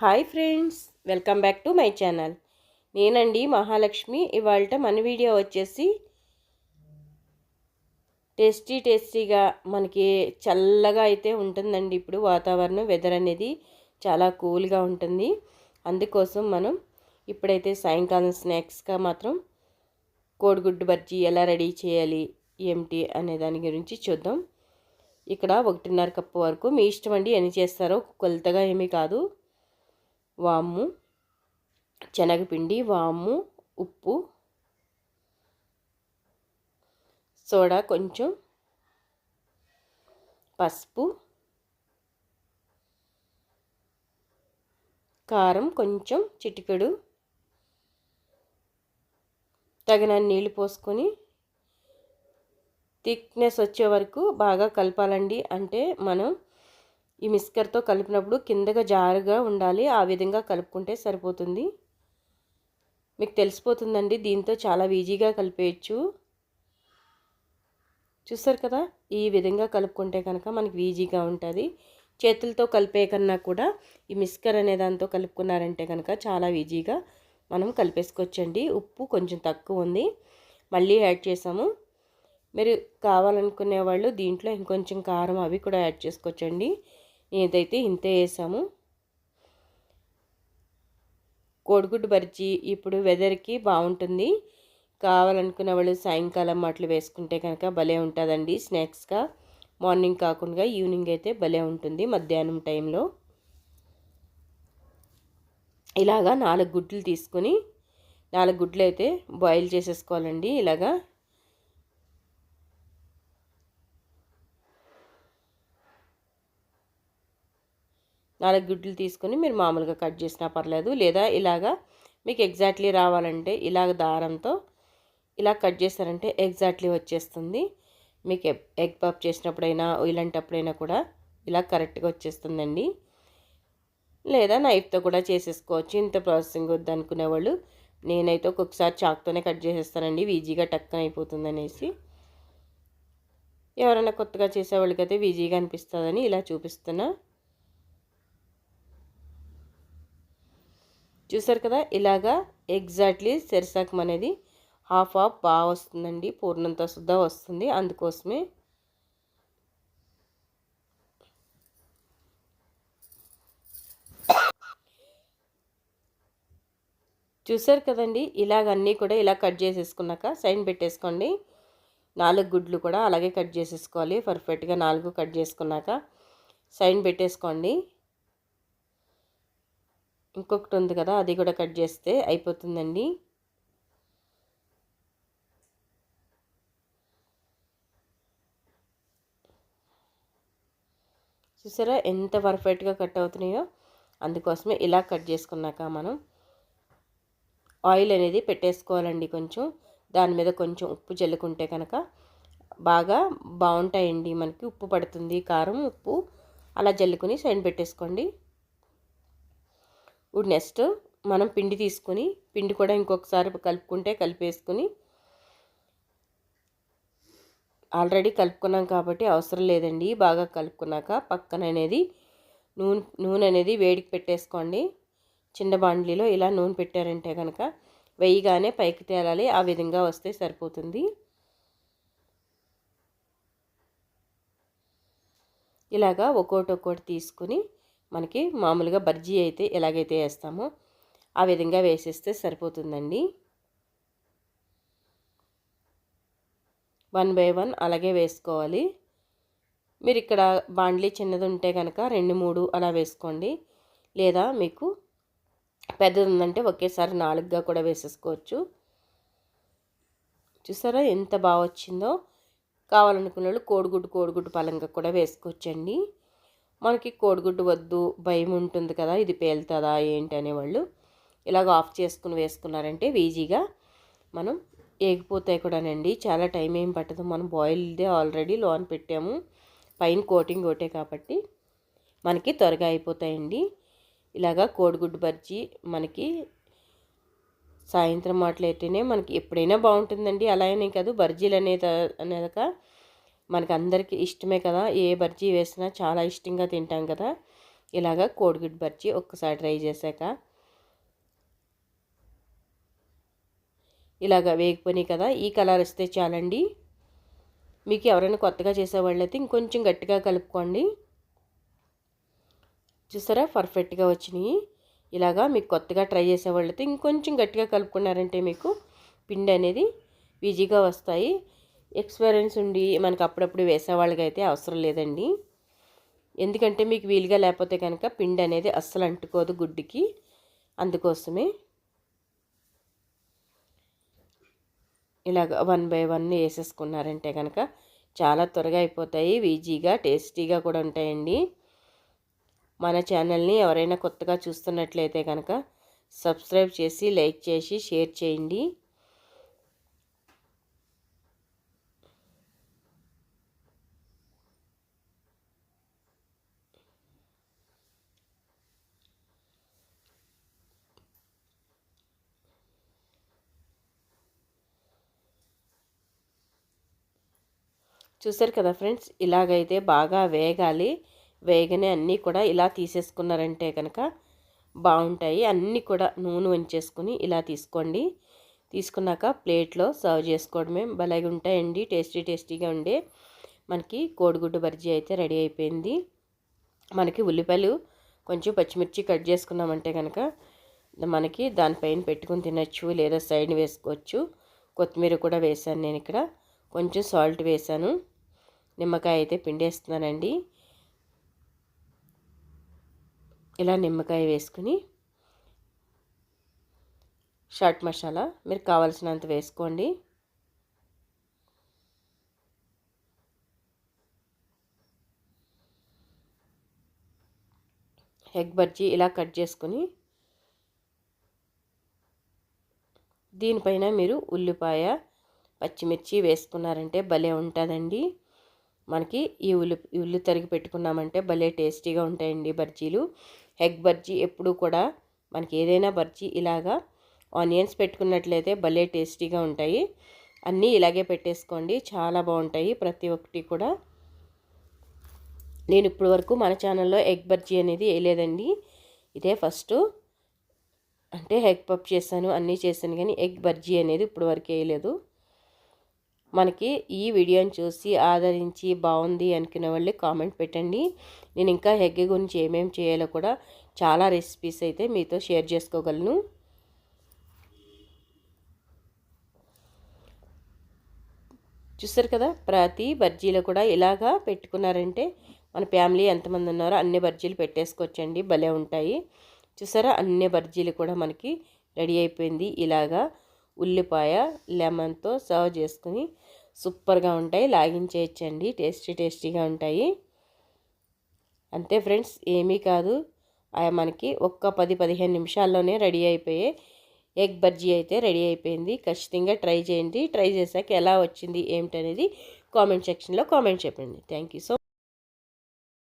Hi friends welcome back to my channel. నేనండి మహాలక్ష్మి. ఇవాళ మన వీడియో వచ్చేసి టేస్టీ టేస్టీగా మనకి చల్లగా అయితే ఉంటుందండి ఇప్పుడు వాతావరణం వెదర్ అనేది చాలా కూల్గా ఉంటుంది. అందుకోసం మనం ఇప్పుడైతే సాయంకాలం స్నాక్స్గా మాత్రం కోడిగుడ్డు బజ్జీ ఎలా రెడీ చేయాలి ఏమిటి అనే దాని గురించి చూద్దాం. ఇక్కడ ఒకటిన్నర కప్పు వరకు మీ ఇష్టం అండి ఎన్ని చేస్తారో కొలతగా ఏమీ కాదు. వాము శనగపిండి వాము ఉప్పు సోడా కొంచెం పసుపు కారం కొంచెం చిటికెడు తగిన నీళ్ళు పోసుకొని థిక్నెస్ వచ్చే వరకు బాగా కలపాలండి. అంటే మనం ఈ మిస్కర్తో కలిపినప్పుడు కిందగా జారుగా ఉండాలి. ఆ విధంగా కలుపుకుంటే సరిపోతుంది. మీకు తెలిసిపోతుందండి దీంతో చాలా ఈజీగా కలిపేయచ్చు. చూస్తారు కదా ఈ విధంగా కలుపుకుంటే కనుక మనకి ఈజీగా ఉంటుంది. చేతులతో కలిపే కన్నా కూడా ఈ మిస్కర్ అనే దాంతో కలుపుకున్నారంటే కనుక చాలా ఈజీగా మనం కలిపేసుకోవచ్చండి. ఉప్పు కొంచెం తక్కువ ఉంది. మళ్ళీ యాడ్ చేసాము. మీరు కావాలనుకునే వాళ్ళు దీంట్లో ఇంకొంచెం కారం అవి కూడా యాడ్ చేసుకోవచ్చండి. ఇదైతే ఇంతే వేసాము కోడిగుడ్డు బజ్జీ ఇప్పుడు వెదర్కి బాగుంటుంది కావాలనుకునే వాళ్ళు సాయంకాలం అట్లు వేసుకుంటే కనుక భలే ఉంటుందండి స్నాక్స్గా. మార్నింగ్ కాకుండా ఈవినింగ్ అయితే భలే ఉంటుంది మధ్యాహ్నం టైంలో. ఇలాగా నాలుగు గుడ్లు తీసుకొని నాలుగు గుడ్లు అయితే బాయిల్ చేసేసుకోవాలండి ఇలాగా. నాలుగు గుడ్లు తీసుకొని మీరు మామూలుగా కట్ చేసినా పర్లేదు. లేదా ఇలాగా మీకు ఎగ్జాక్ట్లీ రావాలంటే ఇలాగ దారంతో ఇలా కట్ చేశారంటే ఎగ్జాక్ట్లీ వచ్చేస్తుంది. మీకు ఎగ్ పప్ చేసినప్పుడైనా ఇలాంటప్పుడైనా కూడా ఇలా కరెక్ట్గా వచ్చేస్తుందండి. లేదా నైఫ్తో కూడా చేసేసుకోవచ్చు. ఇంత ప్రాసెసింగ్ వద్దు అనుకునేవాళ్ళు నేనైతే ఒక్కొక్కసారి చాక్తోనే కట్ చేసేస్తానండి. ఈజీగా టక్కన అయిపోతుంది అనేసి ఎవరైనా కొత్తగా చేసేవాళ్ళకైతే ఈజీగా అనిపిస్తుందని ఇలా చూపిస్తున్నా. చూసారు కదా? ఇలాగా ఎగ్జాక్ట్లీ సెరిసాకం అనేది హాఫ్ హాఫ్ బాగా వస్తుందండి. పూర్ణంతా సుద్ధా వస్తుంది. అందుకోసమే చూసారు కదండి? ఇలాగన్నీ కూడా ఇలా కట్ చేసేసుకున్నాక సైన్ పెట్టేసుకోండి. నాలుగు గుడ్లు కూడా అలాగే కట్ చేసేసుకోవాలి. పర్ఫెక్ట్గా నాలుగు కట్ చేసుకున్నాక సైన్ పెట్టేసుకోండి. ఇంకొకటి ఉంది కదా అది కూడా కట్ చేస్తే అయిపోతుందండి. చూసారా ఎంత పర్ఫెక్ట్గా కట్ అవుతున్నాయో? అందుకోసమే ఇలా కట్ చేసుకున్నాక మనం ఆయిల్ అనేది పెట్టేసుకోవాలండి కొంచెం. దాని మీద కొంచెం ఉప్పు చల్లుకుంటే కనుక బాగా బాగుంటాయండి. మనకి ఉప్పు పడుతుంది కారం ఉప్పు అలా జల్లుకుని సైడ్ పెట్టేసుకోండి. ఇప్పుడు నెక్స్ట్ మనం పిండి తీసుకొని పిండి కూడా ఇంకొకసారి కలుపుకుంటే కలిపేసుకొని ఆల్రెడీ కలుపుకున్నాం కాబట్టి అవసరం లేదండి. బాగా కలుపుకున్నాక పక్కన అనేది నూనె నూనె అనేది వేడికి పెట్టేసుకోండి. చిన్న బాండ్లీలో ఇలా నూనె పెట్టారంటే కనుక వేయగానే పైకి తేలాలి. ఆ విధంగా వస్తే సరిపోతుంది. ఇలాగా ఒక్కోటి ఒక్కోటి తీసుకుని మనకి మామూలుగా బర్జీ అయితే ఎలాగైతే వేస్తామో ఆ విధంగా వేసేస్తే సరిపోతుందండి. వన్ బై వన్ అలాగే వేసుకోవాలి. మీరు ఇక్కడ బాండ్లీ చిన్నది ఉంటే కనుక రెండు మూడు అలా వేసుకోండి. లేదా మీకు పెద్దది ఉందంటే ఒకేసారి నాలుగుగా కూడా వేసేసుకోవచ్చు. చూసారా ఎంత బాగా వచ్చిందో? కావాలనుకున్న వాళ్ళు కోడిగుడ్డు కోడిగుడ్డు పలంగా కూడా వేసుకోవచ్చండి. మనకి కోడిగుడ్డు వద్దు భయం ఉంటుంది కదా ఇది పేలుతుందా ఏంటి అనేవాళ్ళు ఇలాగ ఆఫ్ చేసుకుని వేసుకున్నారంటే ఈజీగా మనం ఏగిపోతాయి కూడానండి చాలా టైం ఏం పట్టదు. మనం బాయిల్దే ఆల్రెడీ లోన్ పెట్టాము. పైన కోటింగ్ ఒకటే కాబట్టి మనకి త్వరగా అయిపోతాయండి. ఇలాగా కోడిగుడ్డు బజ్జీ మనకి సాయంత్రం మాటలైతేనే మనకి ఎప్పుడైనా బాగుంటుందండి. అలా అనే కాదు బర్జీలు అనేది అనేదాక మనకి అందరికీ ఇష్టమే కదా. ఏ బర్జీ వేసినా చాలా ఇష్టంగా తింటాం కదా. ఇలాగా కోడిగుడ్డు బర్జీ ఒక్కసారి ట్రై చేశాక. ఇలాగ వేగిపోయినాయి కదా. ఈ కలర్ వస్తే చాలండి. మీకు ఎవరైనా కొత్తగా చేసేవాళ్ళైతే ఇంకొంచెం గట్టిగా కలుపుకోండి. చూసారా? పర్ఫెక్ట్గా వచ్చినాయి. ఇలాగా మీకు కొత్తగా ట్రై చేసేవాళ్ళైతే ఇంకొంచెం గట్టిగా కలుపుకున్నారంటే మీకు పిండి అనేది ఈజీగా వస్తాయి. ఎక్స్పీరియన్స్ ఉండి మనకు అప్పుడప్పుడు వేసేవాళ్ళకి అయితే అవసరం లేదండి. ఎందుకంటే మీకు వీలుగా లేకపోతే కనుక పిండి అనేది అస్సలు అంటుకోదు గుడ్డుకి. అందుకోసమే ఇలాగ వన్ బై వన్ వేసేసుకున్నారంటే కనుక చాలా త్వరగా అయిపోతాయి. ఈజీగా టేస్టీగా కూడా ఉంటాయండి. మన ఛానల్ని ఎవరైనా కొత్తగా చూస్తున్నట్లయితే కనుక సబ్స్క్రైబ్ చేసి లైక్ చేసి షేర్ చేయండి. చూసారు కదా ఫ్రెండ్స్? ఇలాగైతే బాగా వేగాలి. వేగనే అన్నీ కూడా ఇలా తీసేసుకున్నారంటే కనుక బాగుంటాయి. అన్నీ కూడా నూనె వంచేసుకుని ఇలా తీసుకోండి. తీసుకున్నాక ప్లేట్లో సర్వ్ చేసుకోవడమే భలేగా ఉంటాయండి. టేస్టీ టేస్టీగా ఉండే మనకి కోడిగుడ్డు బర్జీ అయితే రెడీ అయిపోయింది. మనకి ఉల్లిపాయలు కొంచెం పచ్చిమిర్చి కట్ చేసుకున్నామంటే కనుక మనకి దానిపైన పెట్టుకుని తినచ్చు లేదా సైడ్ వేసుకోవచ్చు. కొత్తిమీర కూడా వేసాను నేను ఇక్కడ. కొంచెం సాల్ట్ వేసాను. నిమ్మకాయ అయితే పిండేస్తున్నానండి. ఇలా నిమ్మకాయ వేసుకుని షాట్ మసాలా మీరు కావాల్సినంత వేసుకోండి. ఎగ్ బజ్జీ ఇలా కట్ చేసుకుని దీనిపైన మీరు ఉల్లిపాయ పచ్చిమిర్చి వేసుకున్నారంటే భలే ఉంటుందండి. మనకి ఈ ఉల్లి ఉల్లి తరిగి పెట్టుకున్నామంటే భలే టేస్టీగా ఉంటాయండి బజ్జీలు. ఎగ్ బజ్జీ ఎప్పుడు కూడా మనకి ఏదైనా బజ్జీ ఇలాగా ఆనియన్స్ పెట్టుకున్నట్లయితే భలే టేస్టీగా ఉంటాయి. అన్నీ ఇలాగే పెట్టేసుకోండి చాలా బాగుంటాయి ప్రతి ఒక్కటి కూడా. నేను ఇప్పటి వరకు మన ఛానల్లో ఎగ్ బజ్జీ అనేది వేయలేదండి. ఇదే ఫస్ట్. అంటే ఎగ్ పప్ చేశాను అన్నీ చేశాను కానీ ఎగ్ బజ్జీ అనేది ఇప్పటి వరకు వేయలేదు. మనకి ఈ వీడియోని చూసి ఆదరించి బాగుంది అనుకునే వాళ్ళు కామెంట్ పెట్టండి. నేను ఇంకా హెగ్ గురించి ఏమేమి చేయాలో కూడా చాలా రెసిపీస్ అయితే మీతో షేర్ చేసుకోగలను. చూస్తారు కదా ప్రతి బజ్జీలో కూడా ఇలాగా పెట్టుకున్నారంటే మన ఫ్యామిలీ ఎంతమంది ఉన్నారో అన్ని బజ్జీలు పెట్టేసుకోవచ్చండి భలే ఉంటాయి. చూసారా అన్ని బజ్జీలు కూడా మనకి రెడీ అయిపోయింది. ఇలాగా ఉల్లిపాయ లెమన్తో సర్వ్ చేసుకుని సూపర్గా ఉంటాయి. లాగించేయచ్చండి. టేస్టీ టేస్టీగా ఉంటాయి. అంతే ఫ్రెండ్స్ ఏమీ కాదు. మనకి ఒక్క పది పదిహేను నిమిషాల్లోనే రెడీ అయిపోయే ఎగ్ బజ్జీ అయితే రెడీ అయిపోయింది. ఖచ్చితంగా ట్రై చేయండి. ట్రై చేశాక ఎలా వచ్చింది ఏమిటనేది కామెంట్ సెక్షన్లో కామెంట్ చెప్పండి. Thank you so